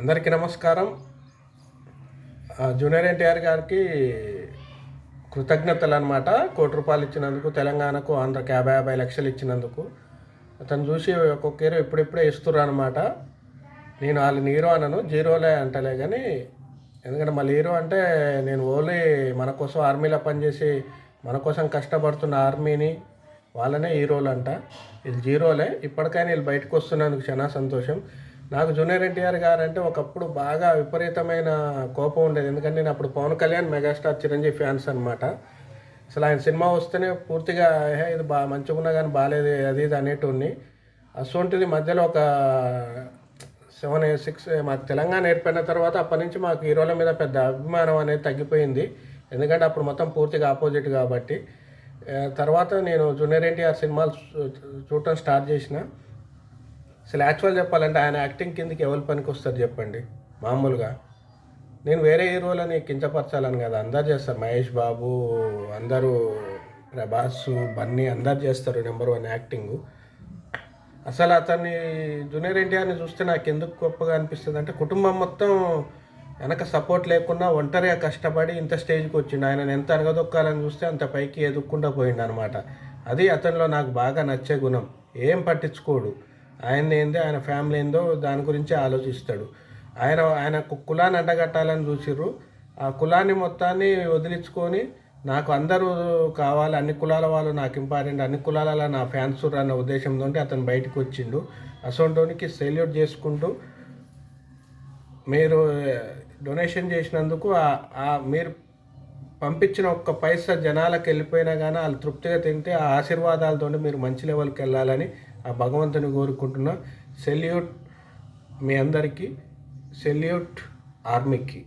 అందరికీ నమస్కారం. జూనియర్ ఎన్టీఆర్ గారికి కృతజ్ఞతలు అనమాట కోటి రూపాయలు ఇచ్చినందుకు తెలంగాణకు ఆంధ్రకి యాభై యాభై లక్షలు ఇచ్చినందుకు. అతను చూసి ఒక్కొక్కరు ఇప్పుడిప్పుడే ఇస్తుర్రు అనమాట నేను వాళ్ళని హీరో అనను జీరోలే అంటలే కానీ ఎందుకంటే మళ్ళీ హీరో అంటే నేను ఓన్లీ మన కోసం ఆర్మీలో పనిచేసి మన కోసం కష్టపడుతున్న ఆర్మీని వాళ్ళనే హీరోలు అంట ఇది జీరోలే. ఇప్పటికైనా వీళ్ళు బయటకు వస్తున్నందుకు చాలా సంతోషం. నాకు జూనియర్ ఎన్టీఆర్ గారు అంటే ఒకప్పుడు బాగా విపరీతమైన కోపం ఉండేది. ఎందుకంటే నేను అప్పుడు పవన్ కళ్యాణ్ మెగాస్టార్ చిరంజీవి ఫ్యాన్స్ అనమాట అసలు ఆయన సినిమా వస్తేనే పూర్తిగా ఇది బా మంచిగా ఉన్నా కానీ బాగాలేదు అది ఇది అనేటి ఉంది అసోంటిది మధ్యలో ఒక సెవెన్ సిక్స్ మాకు తెలంగాణ ఏర్పడిన తర్వాత అప్పటి నుంచి మాకు హీరోల మీద పెద్ద అభిమానం అనేది తగ్గిపోయింది. ఎందుకంటే అప్పుడు మొత్తం పూర్తిగా ఆపోజిట్ కాబట్టి. తర్వాత నేను జూనియర్ ఎన్టీఆర్ సినిమాలు చూ- చూడటం స్టార్ట్ చేసిన. అసలు యాక్చువల్ చెప్పాలంటే ఆయన యాక్టింగ్ కిందకి ఎవరు పనికి వస్తారు చెప్పండి? మామూలుగా. నేను వేరే హీరోలని కించపరచాలని కదా అందరు చేస్తారు. మహేష్ బాబు అందరూ ప్రభాస్ బన్నీ అందరు చేస్తారు నెంబర్ వన్ యాక్టింగ్ అసలు అతన్ని జూనియర్ ఎన్టీఆర్ని చూస్తే నాకు ఎందుకు గొప్పగా అనిపిస్తుంది అంటే కుటుంబం మొత్తం వెనక సపోర్ట్ లేకుండా ఒంటరిగా కష్టపడి ఇంత స్టేజ్కి వచ్చిండు. ఆయన ఎంత అనగదొక్కాలని చూస్తే అంత పైకి ఎదుక్కుండా పోయిండు అనమాట అది అతనిలో నాకు బాగా నచ్చే గుణం. ఏం పట్టించుకోడు. ఆయన ఏందో? ఆయన ఫ్యామిలీ ఏందో దాని గురించి ఆలోచిస్తాడు. ఆయన ఆయన కులాన్ని అడ్డగట్టాలని చూసిర్రు. ఆ కులాన్ని మొత్తాన్ని వదిలించుకొని నాకు అందరూ కావాలి అన్ని కులాల వాళ్ళు నాకు ఇంపార్టెంట్ అన్ని కులాల నా ఫ్యాన్స్ అన్న ఉద్దేశంతో అతను బయటకు వచ్చిండు. అసోంటోనికి సెల్యూట్ చేసుకుంటూ మీరు డొనేషన్ చేసినందుకు మీరు పంపించిన ఒక్క పైసా జనాలకు వెళ్ళిపోయినా కానీ వాళ్ళు తృప్తిగా తింటే ఆ ఆశీర్వాదాలతో మీరు మంచి లెవెల్కి వెళ్ళాలని ఆ భగవంతుని కోరుకుంటున్నా సెల్యూట్ మీ అందరికీ సెల్యూట్ ఆర్మీకి.